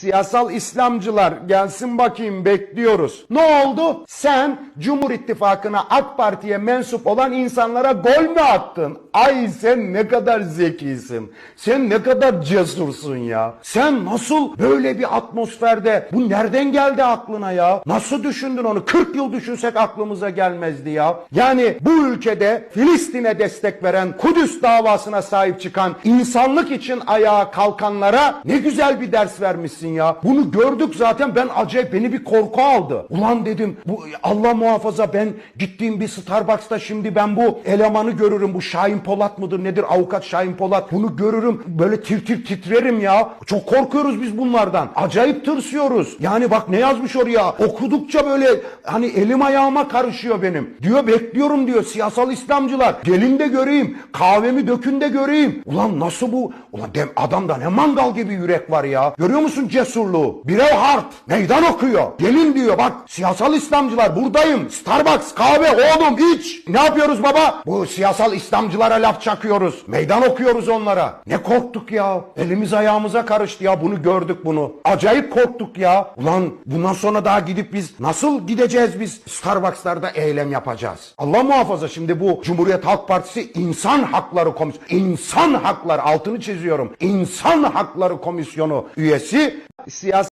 Siyasal İslamcılar gelsin bakayım bekliyoruz. Ne oldu? Sen Cumhur İttifakı'na AK Parti'ye mensup olan insanlara gol mü attın? Ay sen ne kadar zekisin. Sen ne kadar cesursun ya. Sen nasıl böyle bir atmosferde bu nereden geldi aklına ya? Nasıl düşündün onu? 40 yıl düşünsek aklımıza gelmezdi ya. Yani bu ülkede Filistin'e destek veren, Kudüs davasına sahip çıkan, insanlık için ayağa kalkanlara ne güzel bir ders vermişsin ya. Bunu gördük zaten ben acayip beni bir korku aldı. Ulan dedim bu Allah muhafaza ben gittiğim bir Starbucks'ta şimdi ben bu elemanı görürüm. Bu Şahin Polat mıdır nedir avukat Şahin Polat. Bunu görürüm böyle tir tir titrerim ya. Çok korkuyoruz biz bunlardan. Acayip tırsıyoruz. Yani bak ne yazmış oraya. Okudukça böyle hani elim ayağıma karışıyor benim. Diyor bekliyorum diyor siyasal İslamcılar. Gelin de göreyim. Kahvemi dökün de göreyim. Ulan nasıl bu? Ulan adamda ne mangal gibi yürek var ya. Görüyor musun cesurluğu? Braveheart meydan okuyor. Gelin diyor bak siyasal İslamcılar buradayım. Starbucks kahve oğlum iç. Ne yapıyoruz baba? Bu siyasal İslamcılara laf çakıyoruz. Meydan okuyoruz onlara. Ne korktuk ya. Elimiz ayağımıza karıştı ya bunu gördük bunu. Acayip korktuk ya. Ulan bundan sonra daha gidip biz nasıl gideceğiz biz Starbucks'larda eylem yapacağız. Allah muhafaza şimdi bu Cumhuriyet Halk Partisi İnsan Hakları Komisyonu. İnsan Hakları altını çiziyorum. İnsan Hakları Komisyonu üyesi se as